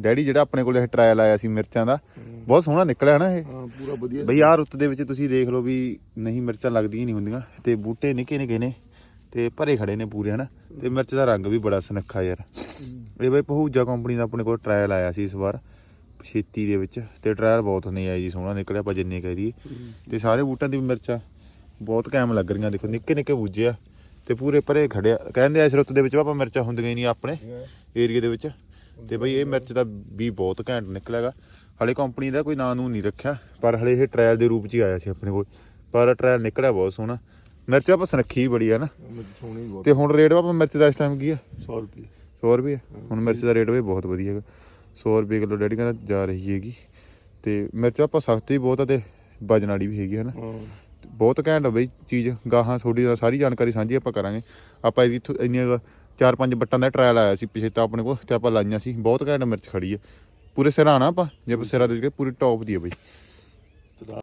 Daddy ਜਿਹੜਾ ਆਪਣੇ ਕੋਲ ਇਹ ਟਰਾਇਲ ਆਇਆ ਸੀ ਮਿਰਚਾਂ ਦਾ ਬਹੁਤ ਸੋਹਣਾ ਨਿਕਲਿਆ ਨਾ ਇਹ। ਹਾਂ ਪੂਰਾ ਵਧੀਆ ਬਈ ਆਹ ਰੁੱਤ ਦੇ ਵਿੱਚ ਤੁਸੀਂ ਦੇਖ ਲਓ ਵੀ ਨਹੀਂ ਮਿਰਚਾਂ ਲੱਗਦੀਆਂ ਨਹੀਂ ਹੁੰਦੀਆਂ ਤੇ ਬੂਟੇ ਨਿੱਕੇ ਨਿੱਕੇ ਨੇ ਤੇ ਭਰੇ ਖੜੇ ਨੇ ਪੂਰੇ ਹਨਾ? ਤੇ ਮਿਰਚ ਦਾ ਰੰਗ ਵੀ ਬੜਾ ਸੁਨੱਖਾ ਯਾਰ। ਇਹ ਬਈ ਪਹੂਜਾ ਕੰਪਨੀ ਦਾ ਆਪਣੇ ਕੋਲ ਟਰਾਇਲ ਆਇਆ ਸੀ ਇਸ ਵਾਰ ਛੇਤੀ ਦੇ ਵਿੱਚ ਤੇ ਟਰਾਇਲ ਬਹੁਤ ਨਹੀਂ ਆਈ ਜੀ ਸੋਹਣਾ ਨਿਕਲਿਆ ਆਪਾਂ ਜਿੰਨੇ ਕਹਿ ਦਈਏ। ਤੇ ਸਾਰੇ ਬੂਟਾਂ ਦੀ ਮਿਰਚਾਂ ਬਹੁਤ ਕਾਇਮ ਲੱਗ ਰਹੀਆਂ ਦੇਖੋ ਨਿੱਕੇ ਨਿੱਕੇ ਬੂਝੇ ਆ ਤੇ ਪੂਰੇ ਭਰੇ ਖੜੇ ਆ। ਕਹਿੰਦੇ ਆ ਇਸ ਰੁੱਤ ਦੇ ਵਿੱਚ ਆਪਾਂ ਮਿਰਚਾਂ ਹੁੰਦੀਆਂ ਹੀ ਨਹੀਂ ਆਪਣੇ ਏਰੀਆ ਦੇ ਵਿੱਚ। ਤੇ ਬਈ ਇਹ ਮਿਰਚ ਦਾ ਵੀ ਬਹੁਤ ਘੈਂਟ ਨਿਕਲਿਆਗਾ। ਹਲੇ ਕੰਪਨੀ ਦਾ ਕੋਈ ਨਾਂ ਨੂੰ ਨਹੀਂ ਰੱਖਿਆ ਪਰ ਹਲੇ ਇਹ ਟ੍ਰਾਇਲ ਦੇ ਰੂਪ 'ਚ ਹੀ ਆਇਆ ਸੀ ਆਪਣੇ ਕੋਲ। ਪਰ ਟ੍ਰਾਇਲ ਨਿਕਲਿਆ ਬਹੁਤ ਸੋਹਣਾ। ਮਿਰਚ ਆਪਾਂ ਸੁਨੱਖੀ ਬੜੀ ਆ ਨਾ। ਮੈਂ ਸੋਹਣੀ ਬਹੁਤ। ਤੇ ਹੁਣ ਰੇਟ ਆਪਾਂ ਮਿਰਚ ਦਾ ਇਸ ਟਾਈਮ ਕੀ ਆ? 100 ਰੁਪਏ। 100 ਰੁਪਏ ਹੁਣ ਮਿਰਚ ਦਾ ਰੇਟ ਵੀ ਬਹੁਤ ਵਧੀਆ ਹੈਗਾ। 100 ਰੁਪਏ ਕਿਲੋ ਡੈਡੀ ਕਹਿੰਦਾ ਜਾ ਰਹੀ ਹੈਗੀ। ਤੇ ਮਿਰਚ ਆਪਾਂ ਸਖਤ ਹੀ ਬਹੁਤ ਆ ਤੇ ਵਜਨ ਵਾਲੀ ਵੀ ਹੈਗੀ ਹੈ ਨਾ। ਹਾਂ। ਬਹੁਤ ਘੈਂਟ ਆ ਬਈ ਚੀਜ਼। ਗਾਹਾਂ ਨਾਲ ਸਾਰੀ ਜਾਣਕਾਰੀ ਸਾਂਝੀ ਆਪਾਂ ਕਰਾਂਗੇ। ਆਪਾਂ ਇਹਦੀ ਇੰਨੀਆਂ ਚਾਰ ਪੰਜ ਬੱਟਾਂ ਦਾ ਟਰਾਇਲ ਆਇਆ ਸੀ ਪਿਛੇ ਤਾਂ ਆਪਣੇ ਕੋਲ ਤੇ ਆਪਾਂ ਲਾਈਆਂ ਸੀ। ਬਹੁਤ ਘੈਂਟ ਮਿਰਚ ਖੜੀ ਆ। ਪੂਰੇ ਸਿਰਾਂ ਨਾ ਆਪਾਂ। ਜੇ ਆਪਾਂ ਸਿਰਾ ਦੇ ਵਿੱਚ ਪੂਰੀ ਟੌਪ ਦੀ ਆ ਬਈ।